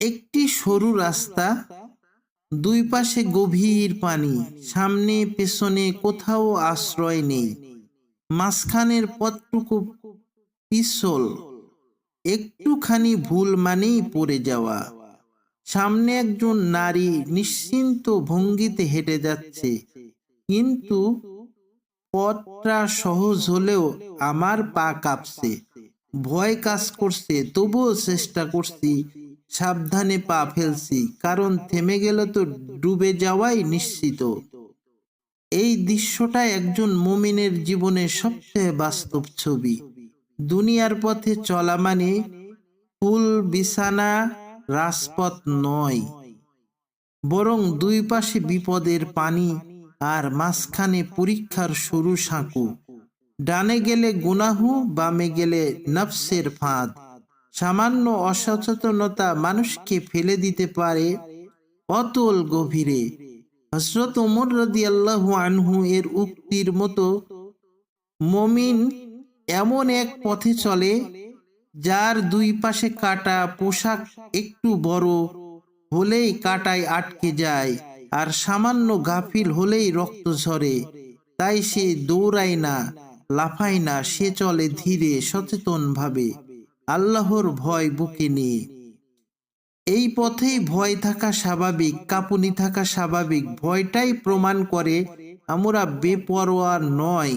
একটি সরু রাস্তা, দুই পাশে গভীর পানি, সামনে পেছনে কোথাও আশ্রয় নেই। মাঝখানের পথটুকু পিছল, একটুখানি ভুল মানেই পড়ে যাওয়া। সামনে একজন নারী নিশ্চিন্ত ভঙ্গিতে হেঁটে যাচ্ছে, কিন্তু পথটা সহজ হলেও আমার পা কাঁপছে। ভয় কাজ করছে, তবুও চেষ্টা করছি সাবধানে পা ফেলছি, কারণ থেমে গেলে তো ডুবে যাওয়াই নিশ্চিত। এই দৃশ্যটা একজন মুমিনের জীবনের সবচেয়ে বাস্তব ছবি। দুনিয়ার পথে চলা মানে ফুল বিছানা রাজপথ নয়, বরং দুই পাশে বিপদের পানি আর মাঝখানে পরীক্ষার সরু সাঁকু। ডানে গেলে গুনাহু, বামে গেলে নফসের ফাঁদ। সামান্য অসচেতনতা মানুষকে ফেলে দিতে পারে অতল গভীরে। হজরত ওমর রদি আল্লাহ আনহু এর উক্তির মতো মমিন এমন এক পথে চলে যার দুই পাশে কাটা পোশাক একটু বড় হলেই কাটায় আটকে যায় আর সামান্য গাফিল হলেই রক্ত ঝরে। তাই সে দৌড়ায় না, লাফায় না, সে চলে ধীরে সচেতন ভাবে আল্লাহর ভয় বুকে নিয়ে। এই পথেই ভয় থাকা স্বাভাবিক, কাপুনি থাকা স্বাভাবিক। ভয়টাই প্রমাণ করে আমরা বেপরোয়া নয়।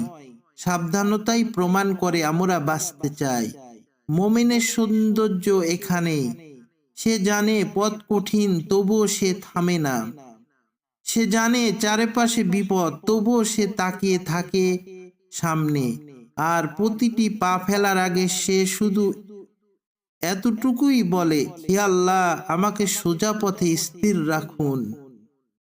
সাবধানতাই প্রমাণ করে আমরা বাঁচতে চাই। মোমেনের সৌন্দর্য এখানে। সে জানে পথ কঠিন, তবুও সে থামে না। সে জানে চারিপাশে বিপদ, তবুও সে তাকিয়ে থাকে সামনে। আর প্রতিটি পা ফেলার আগে সে শুধু এতটুকুই বলে হে আল্লাহ আমাকে সোজা পথে স্থির রাখুন।